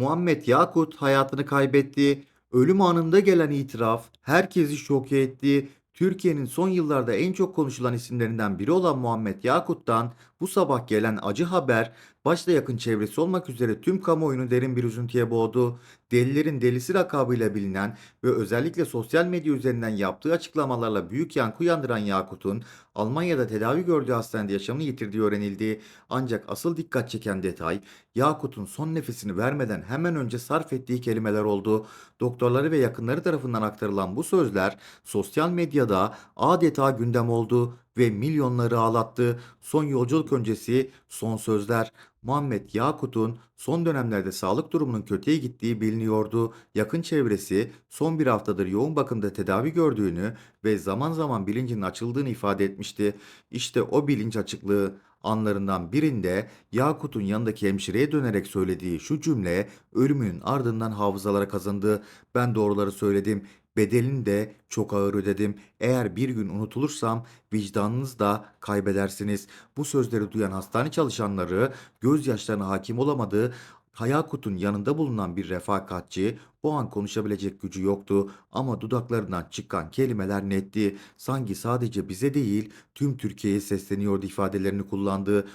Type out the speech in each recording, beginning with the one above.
Muhammed Yakut hayatını kaybetti. Ölüm anında gelen itiraf herkesi şok etti. Türkiye'nin son yıllarda en çok konuşulan isimlerinden biri olan Muhammed Yakut'tan bu sabah gelen acı haber başta yakın çevresi olmak üzere tüm kamuoyunu derin bir üzüntüye boğdu. Delilerin delisi lakabıyla bilinen ve özellikle sosyal medya üzerinden yaptığı açıklamalarla büyük yankı uyandıran Yakut'un Almanya'da tedavi gördüğü hastanede yaşamını yitirdiği öğrenildi. Ancak asıl dikkat çeken detay Yakut'un son nefesini vermeden hemen önce sarf ettiği kelimeler oldu. Doktorları ve yakınları tarafından aktarılan bu sözler sosyal medyada adeta gündem oldu ve milyonları ağlattı. Son yolculuk öncesi son sözler. Muhammed Yakut'un son dönemlerde sağlık durumunun kötüye gittiği biliniyordu. Yakın çevresi son bir haftadır yoğun bakımda tedavi gördüğünü ve zaman zaman bilincinin açıldığını ifade etmişti. İşte o bilinç açıklığı anlarından birinde Yakut'un yanındaki hemşireye dönerek söylediği şu cümle ölümünün ardından hafızalara kazındı. Ben doğruları söyledim. Bedelini de çok ağır ödedim. Eğer bir gün unutulursam vicdanınız da kaybedersiniz. Bu sözleri duyan hastane çalışanları gözyaşlarına hakim olamadı. Hayakut'un yanında bulunan bir refakatçi o an konuşabilecek gücü yoktu ama dudaklarından çıkan kelimeler netti. Sanki sadece bize değil tüm Türkiye'ye sesleniyordu ifadelerini kullandı.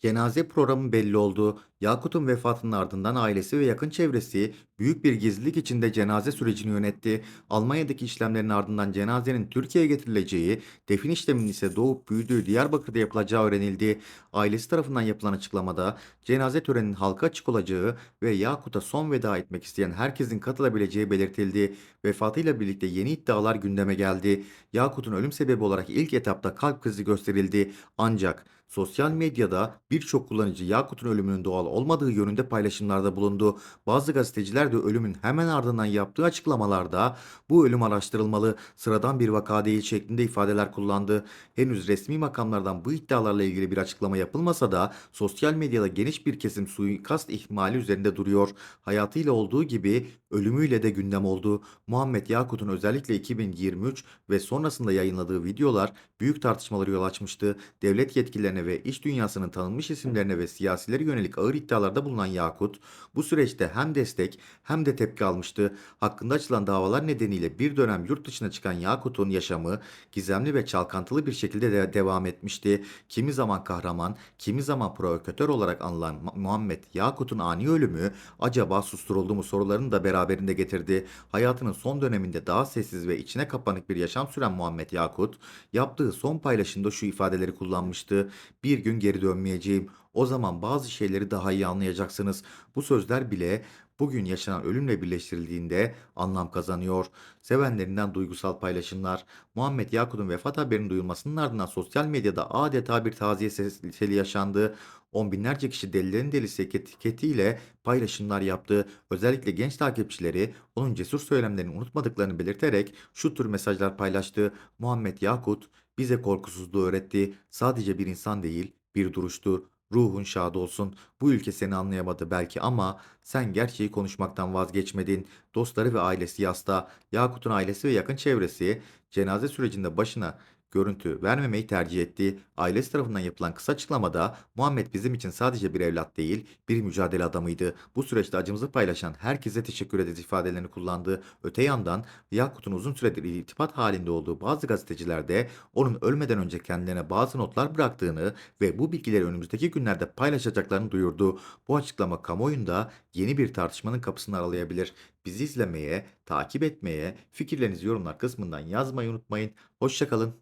Cenaze programı belli oldu. Yakut'un vefatının ardından ailesi ve yakın çevresi büyük bir gizlilik içinde cenaze sürecini yönetti. Almanya'daki işlemlerin ardından cenazenin Türkiye'ye getirileceği, defin işleminin ise doğup büyüdüğü Diyarbakır'da yapılacağı öğrenildi. Ailesi tarafından yapılan açıklamada cenaze töreninin halka açık olacağı ve Yakut'a son veda etmek isteyen herkesin katılabileceği belirtildi. Vefatıyla birlikte yeni iddialar gündeme geldi. Yakut'un ölüm sebebi olarak ilk etapta kalp krizi gösterildi. Ancak Sosyal medyada birçok kullanıcı Yakut'un ölümünün doğal olmadığı yönünde paylaşımlarda bulundu. Bazı gazeteciler de ölümün hemen ardından yaptığı açıklamalarda bu ölüm araştırılmalı, sıradan bir vaka değil şeklinde ifadeler kullandı. Henüz resmi makamlardan bu iddialarla ilgili bir açıklama yapılmasa da sosyal medyada geniş bir kesim suikast ihtimali üzerinde duruyor. Hayatıyla olduğu gibi ölümüyle de gündem oldu. Muhammed Yakut'un özellikle 2023 ve sonrasında yayınladığı videolar büyük tartışmalara yol açmıştı. Devlet yetkililerine ve iş dünyasının tanınmış isimlerine ve siyasilere yönelik ağır iddialarda bulunan Yakut, bu süreçte hem destek hem de tepki almıştı. Hakkında açılan davalar nedeniyle bir dönem yurt dışına çıkan Yakut'un yaşamı gizemli ve çalkantılı bir şekilde de devam etmişti. Kimi zaman kahraman, kimi zaman provokatör olarak anılan Muhammed Yakut'un ani ölümü acaba susturuldu mu sorularını da beraberinde getirdi. Hayatının son döneminde daha sessiz ve içine kapanık bir yaşam süren Muhammed Yakut, yaptığı son paylaşımda şu ifadeleri kullanmıştı. Bir gün geri dönmeyeceğim. O zaman bazı şeyleri daha iyi anlayacaksınız. Bu sözler bile bugün yaşanan ölümle birleştirildiğinde anlam kazanıyor. Sevenlerinden duygusal paylaşımlar. Muhammed Yakut'un vefat haberinin duyulmasının ardından sosyal medyada adeta bir taziye seli yaşandı. On binlerce kişi delilerin delisi etiketiyle paylaşımlar yaptı. Özellikle genç takipçileri onun cesur söylemlerini unutmadıklarını belirterek şu tür mesajlar paylaştı. Muhammed Yakut bize korkusuzluğu öğretti. Sadece bir insan değil, bir duruştu. Ruhun şad olsun. Bu ülke seni anlayamadı belki ama sen gerçeği konuşmaktan vazgeçmedin. Dostları ve ailesi yasta. Yakut'un ailesi ve yakın çevresi cenaze sürecinde başına görüntü vermemeyi tercih etti. Ailesi tarafından yapılan kısa açıklamada Muhammed bizim için sadece bir evlat değil, bir mücadele adamıydı. Bu süreçte acımızı paylaşan herkese teşekkür ederiz ifadelerini kullandı. Öte yandan Yakut'un uzun süredir irtibat halinde olduğu bazı gazeteciler de onun ölmeden önce kendilerine bazı notlar bıraktığını ve bu bilgileri önümüzdeki günlerde paylaşacaklarını duyurdu. Bu açıklama kamuoyunda yeni bir tartışmanın kapısını aralayabilir. Bizi izlemeye, takip etmeye, fikirlerinizi yorumlar kısmından yazmayı unutmayın. Hoşçakalın.